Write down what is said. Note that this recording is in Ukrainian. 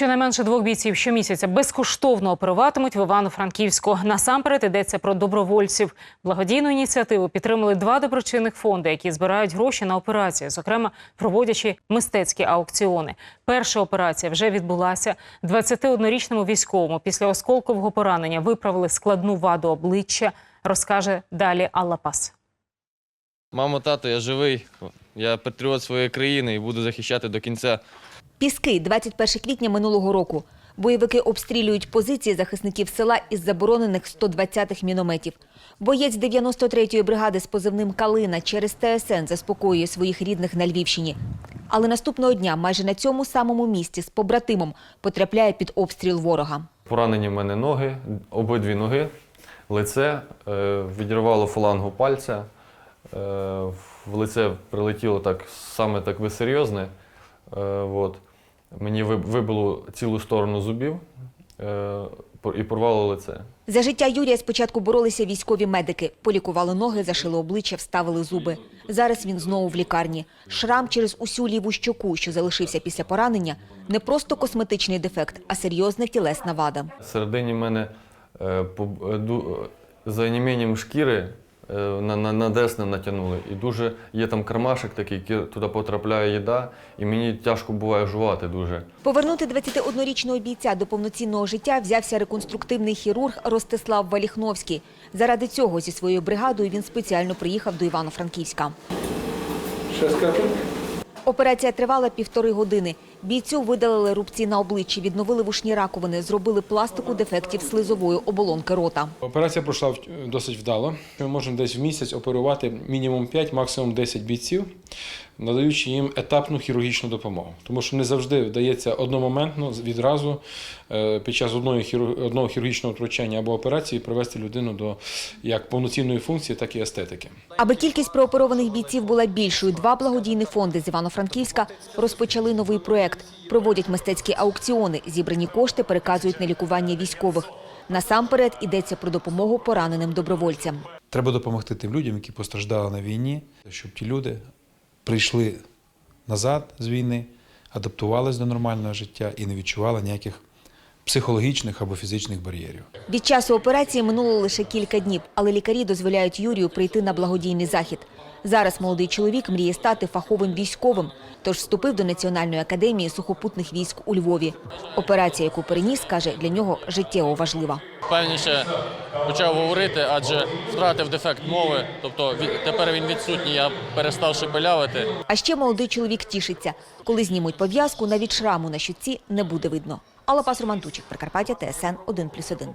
Щонайменше двох бійців щомісяця безкоштовно оперуватимуть в Івано-Франківську. Насамперед йдеться про добровольців. Благодійну ініціативу підтримали два доброчинних фонди, які збирають гроші на операції, зокрема проводячи мистецькі аукціони. Перша операція вже відбулася. 21-річному військовому після осколкового поранення виправили складну ваду обличчя. Розкаже далі Алла Пас. Мамо, тато, я живий. Я патріот своєї країни і буду захищати до кінця. Піски, 21 квітня минулого року. Бойовики обстрілюють позиції захисників села із заборонених 120-х мінометів. Боєць 93-ї бригади з позивним Калина через ТСН заспокоює своїх рідних на Львівщині. Але наступного дня майже на цьому самому місці з побратимом потрапляє під обстріл ворога. Поранені в мене ноги, обидві ноги, лице, е, відірвало фалангу пальця, е, в лице прилетіло так саме так висерйозне. Е, от. Мені вибило цілу сторону зубів е, і порвало лице. За життя Юрія спочатку боролися військові медики. Полікували ноги, зашили обличчя, вставили зуби. Зараз він знову в лікарні. Шрам через усю ліву щоку, що залишився після поранення, не просто косметичний дефект, а серйозна тілесна вада. Всередині мене е, е, за онімінням шкіри на, на, на десне натягнули. І дуже є там кармашик такий, який туди потрапляє їда, і мені тяжко буває жувати дуже. Повернути 21-річного бійця до повноцінного життя взявся реконструктивний хірург Ростислав Валіхновський. Заради цього зі своєю бригадою він спеціально приїхав до Івано-Франківська. Операція тривала півтори години. Бійцю видалили рубці на обличчі, відновили вушні раковини, зробили пластику дефектів слизової оболонки рота. Операція пройшла досить вдало. Ми можемо десь в місяць оперувати мінімум 5, максимум 10 бійців, надаючи їм етапну хірургічну допомогу. Тому що не завжди вдається одномоментно, відразу е, під час одної одного хірургічного втручання або операції привести людину до як повноцінної функції, так і естетики. Аби кількість прооперованих бійців була більшою, два благодійні фонди з Івано-Франківська розпочали новий проект. Проводять мистецькі аукціони. Зібрані кошти переказують на лікування військових. Насамперед йдеться про допомогу пораненим добровольцям. Треба допомогти тим людям, які постраждали на війні, щоб ті люди прийшли назад з війни, адаптувалися до нормального життя і не відчували ніяких психологічних або фізичних бар'єрів. Від часу операції минуло лише кілька днів, але лікарі дозволяють Юрію прийти на благодійний захід. Зараз молодий чоловік мріє стати фаховим військовим, тож вступив до Національної академії сухопутних військ у Львові. Операція, яку переніс, каже, для нього життєво важлива. Певніше почав говорити, адже втратив дефект мови. Тобто тепер він відсутній, я перестав шепелявити. А ще молодий чоловік тішиться. Коли знімуть пов'язку, навіть шраму на щуці не буде видно. Алла Пас романтучик Прикарпаття, ТСН 1+,1.